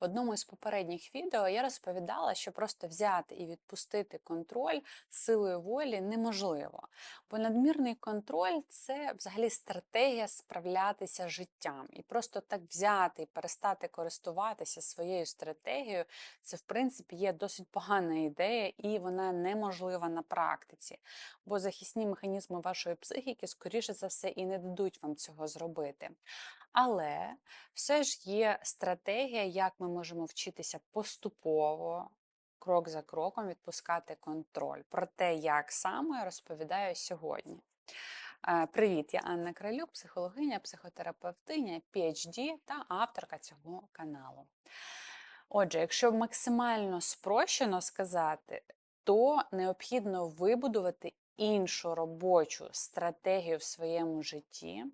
В одному із попередніх відео я розповідала, що просто взяти і відпустити контроль силою волі неможливо, бо надмірний контроль це взагалі стратегія справлятися з життям. І просто так взяти і перестати користуватися своєю стратегією, це в принципі є досить погана ідея, і вона неможлива на практиці. Бо захисні механізми вашої психіки, скоріше за все, і не дадуть вам цього зробити. Але все ж є стратегія, як ми можемо вчитися поступово, крок за кроком відпускати контроль. Про те, як саме розповідаю сьогодні. Е, Привіт, я Анна Кралюк, психологиня, психотерапевтиня, PhD та авторка цього каналу. Отже, якщо максимально спрощено сказати, то необхідно вибудувати іншу робочу стратегію в своєму житті,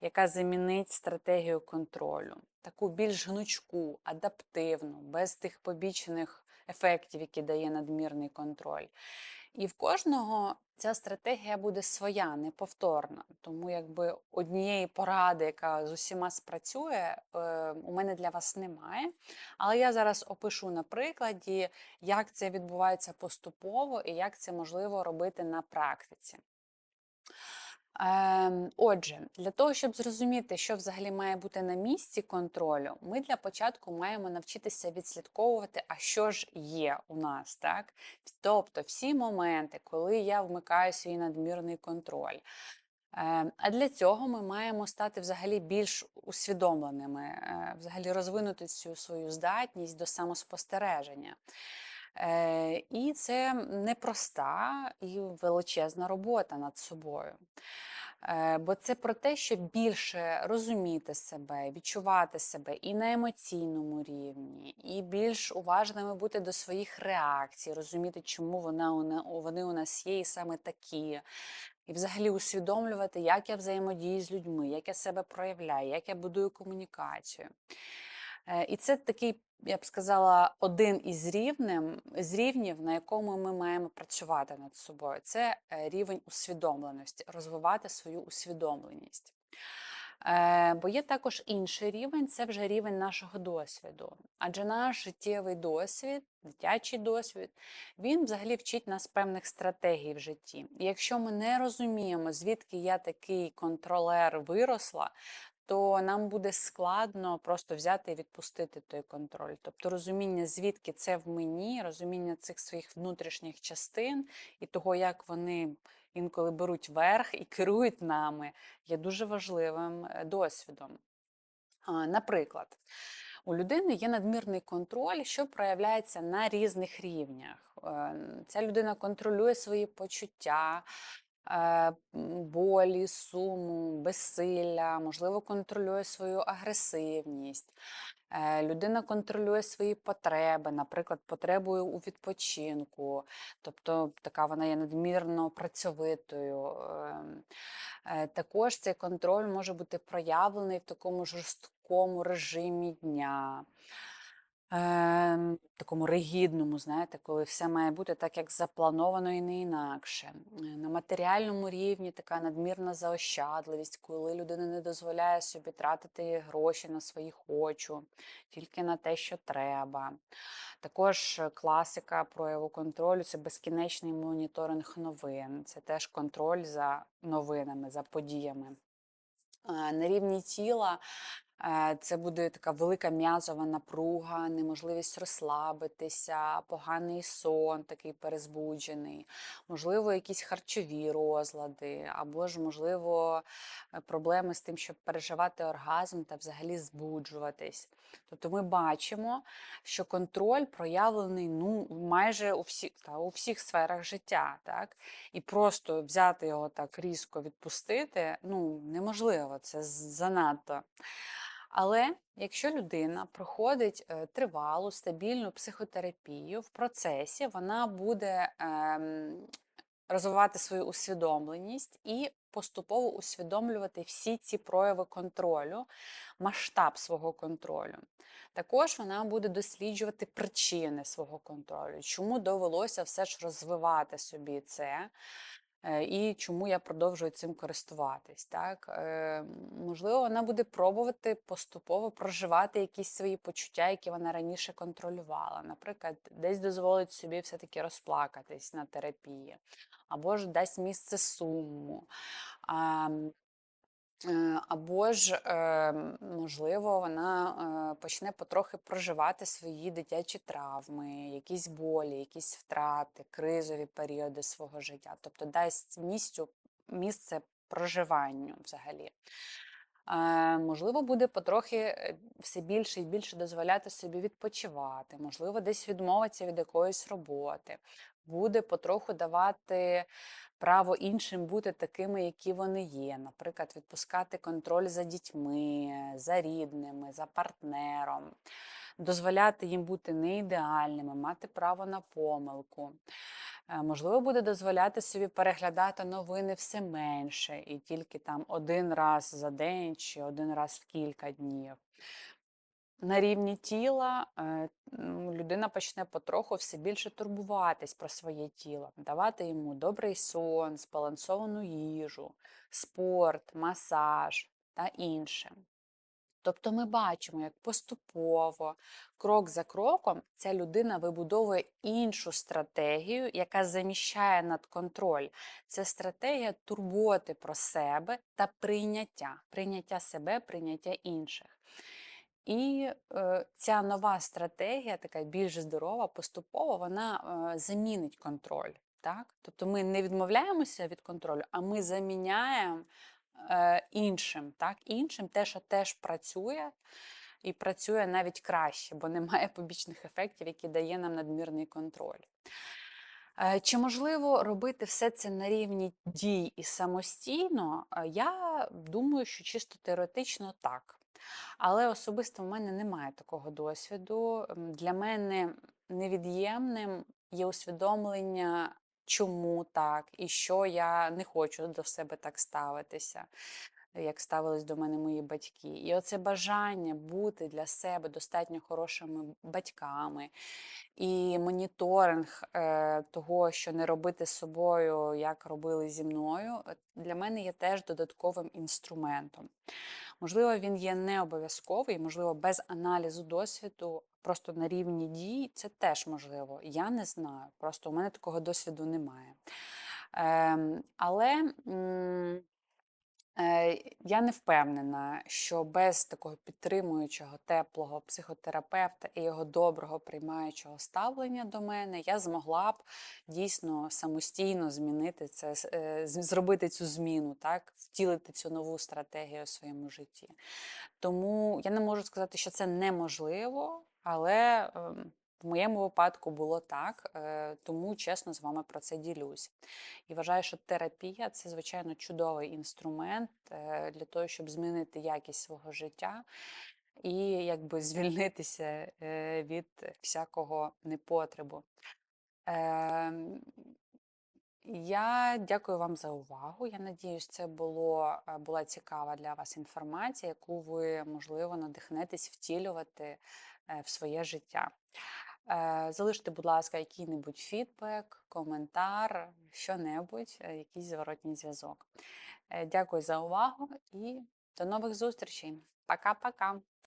яка замінить стратегію контролю, таку більш гнучку, адаптивну, без тих побічних ефектів, які дає надмірний контроль. І в кожного ця стратегія буде своя, неповторна. Тому якби однієї поради, яка з усіма спрацює, е, у мене для вас немає. Але я зараз опишу на прикладі, як це відбувається поступово і як це можливо робити на практиці. Ем, Отже, для того, щоб зрозуміти, що взагалі має бути на місці контролю, ми для початку маємо навчитися відслідковувати, а що ж є у нас, так? Тобто всі моменти, коли я вмикаю свій надмірний контроль. Ем, А для цього ми маємо стати взагалі більш усвідомленими, е, взагалі розвинути цю свою здатність до самоспостереження. Е, І це непроста і величезна робота над собою. Е, Бо це про те, щоб більше розуміти себе, відчувати себе і на емоційному рівні, і більш уважними бути до своїх реакцій, розуміти, чому вони у нас є, і саме такі. І взагалі усвідомлювати, як я взаємодію з людьми, як я себе проявляю, як я будую комунікацію. Е, І це такий, я б сказала, один із рівнем, з рівнів, на якому ми маємо працювати над собою. Це е, рівень усвідомленості, розвивати свою усвідомленість. Е, Бо є також інший рівень це вже рівень нашого досвіду. Адже наш життєвий досвід, дитячий досвід, він взагалі вчить нас певних стратегій в житті. І якщо ми не розуміємо, звідки я такий контролер виросла, то нам буде складно просто взяти і відпустити той контроль. Тобто розуміння, звідки це в мені, розуміння цих своїх внутрішніх частин і того, як вони інколи беруть верх і керують нами, є дуже важливим е, досвідом. Наприклад, у людини є надмірний контроль, що проявляється на різних рівнях. Е, Ця людина контролює свої почуття, болі, суму, безсилля, можливо, контролює свою агресивність. Е, Людина контролює свої потреби, наприклад, потребою у відпочинку, тобто така вона є надмірно працьовитою. Ем, е, Також цей контроль може бути проявлений в такому жорсткому режимі дня. Ем, такому ригідному, знаєте, коли все має бути так, як заплановано і не інакше. Е, На матеріальному рівні така надмірна заощадливість, коли людина не дозволяє собі тратити гроші на свої хочу, тільки на те, що треба. Також е, класика прояву контролю це безкінечний моніторинг новин. Це теж контроль за новинами, за подіями. Е, На рівні тіла Е, Це буде така велика м'язова напруга, неможливість розслабитися, поганий сон, такий перезбуджений, можливо, якісь харчові розлади, або ж, можливо, е, проблеми з тим, щоб переживати оргазм та взагалі збуджуватись. Тобто ми бачимо, що контроль проявлений ну, майже у всіх, та, у всіх сферах життя. Так? І просто взяти його так різко відпустити ну, неможливо, це занадто. Але якщо людина проходить е, тривалу, стабільну психотерапію, в процесі вона буде ем, розвивати свою усвідомленість і поступово усвідомлювати всі ці прояви контролю, масштаб свого контролю. Також вона буде досліджувати причини свого контролю, чому довелося все ж розвивати собі це. Е, і чому я продовжую цим користуватись. Так? Е, Можливо, вона буде пробувати поступово проживати якісь свої почуття, які вона раніше контролювала. Наприклад, десь дозволить собі все-таки розплакатись на терапії, або ж дасть місце суму. Е, Або ж, е, можливо, вона е, почне потрохи проживати свої дитячі травми, якісь болі, якісь втрати, кризові періоди свого життя. Тобто дасть місцю, місце проживанню взагалі. Можливо, буде потрохи все більше і більше дозволяти собі відпочивати, можливо, десь відмовиться від якоїсь роботи, буде потроху давати право іншим бути такими, які вони є. Наприклад, відпускати контроль за дітьми, за рідними, за партнером, дозволяти їм бути не ідеальними, мати право на помилку. Е, можливо, буде дозволяти собі переглядати новини все менше і тільки там один раз за день чи один раз в кілька днів. На рівні тіла е, людина почне потроху все більше турбуватись про своє тіло, давати йому добрий сон, збалансовану їжу, спорт, масаж та інше. Тобто ми бачимо, як поступово, крок за кроком, ця людина вибудовує іншу стратегію, яка заміщає надконтроль. Це стратегія турботи про себе та прийняття, прийняття себе, прийняття інших. І е, ця нова стратегія, така більш здорова, поступово вона е, замінить контроль. Так? Тобто ми не відмовляємося від контролю, а ми заміняємо е, іншим, так? іншим те, що теж працює, і працює навіть краще, бо немає побічних ефектів, які дає нам надмірний контроль. Е, чи можливо робити все це на рівні дій і самостійно? Е, я думаю, що чисто теоретично так. Але особисто в мене немає такого досвіду. Для мене невід'ємним є усвідомлення, чому так, і що я не хочу до себе так ставитися, як ставились до мене мої батьки. І оце бажання бути для себе достатньо хорошими батьками. І моніторинг е, того, що не робити з собою, як робили зі мною, е, для мене є теж додатковим інструментом. Можливо, він є не обов'язковий, можливо, без аналізу досвіду, просто на рівні дій, це теж можливо. Я не знаю, просто у мене такого досвіду немає. Ем, але Е, я не впевнена, що без такого підтримуючого, теплого психотерапевта і його доброго приймаючого ставлення до мене я змогла б дійсно самостійно змінити це, е, зробити цю зміну, так, втілити цю нову стратегію у своєму житті. Тому я не можу сказати, що це неможливо, але ем, в моєму випадку було так, е, тому чесно з вами про це ділюсь. І вважаю, що терапія це, звичайно, чудовий інструмент е, для того, щоб змінити якість свого життя і якби звільнитися е, від всякого непотребу. Ем, я дякую вам за увагу. Я надіюсь, це було, була цікава для вас інформація, яку ви, можливо, надихнетесь втілювати в своє життя. Е, залиште, будь ласка, який-небудь фідбек, коментар, що-небудь, е, якийсь зворотній зв'язок. Е, дякую за увагу і до нових зустрічей. Пока-пока!